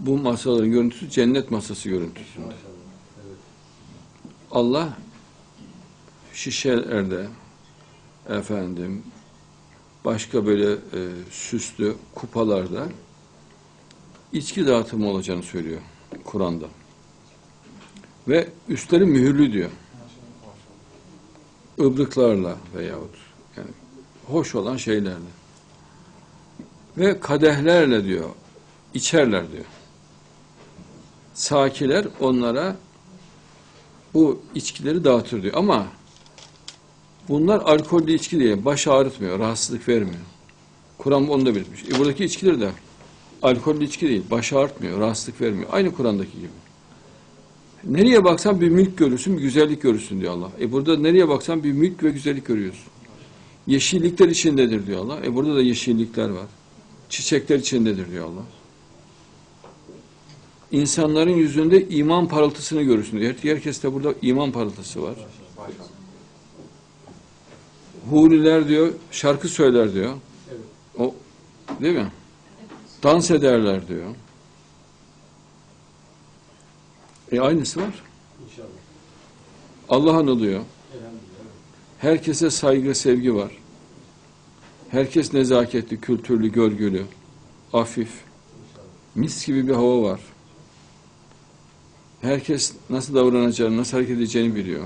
Bu masaların görüntüsü cennet masası görüntüsünde. Maşallah. Evet. Allah şişelerde efendim başka böyle e, süslü kupalarda içki dağıtımı olacağını söylüyor Kur'an'da. Ve üstleri mühürlü diyor. Ibrıklarla veyahut yani hoş olan şeylerle. Ve kadehlerle diyor içerler diyor. Sakiler onlara bu içkileri dağıtır diyor. Ama bunlar alkollü içki diye baş ağrıtmıyor, rahatsızlık vermiyor. Kur'an onu da belirtmiş. E buradaki içkiler de alkollü içki değil, baş ağrıtmıyor, rahatsızlık vermiyor. Aynı Kur'an'daki gibi. Nereye baksan bir mülk görürsün, bir güzellik görürsün diyor Allah. E burada nereye baksan bir mülk ve güzellik görüyorsun. Yeşillikler içindedir diyor Allah. E burada da yeşillikler var. Çiçekler içindedir diyor Allah. İnsanların yüzünde iman parıltısını görürsün. Her- Herkeste burada iman parıltısı var. Huriler diyor, şarkı söyler diyor. O değil mi? Dans ederler diyor. E aynısı var. Allah anılıyor. Herkese saygı, sevgi var. Herkes nezaketli, kültürlü, görgülü, hafif. Mis gibi bir hava var. Herkes nasıl davranacağını, nasıl hareket edeceğini biliyor.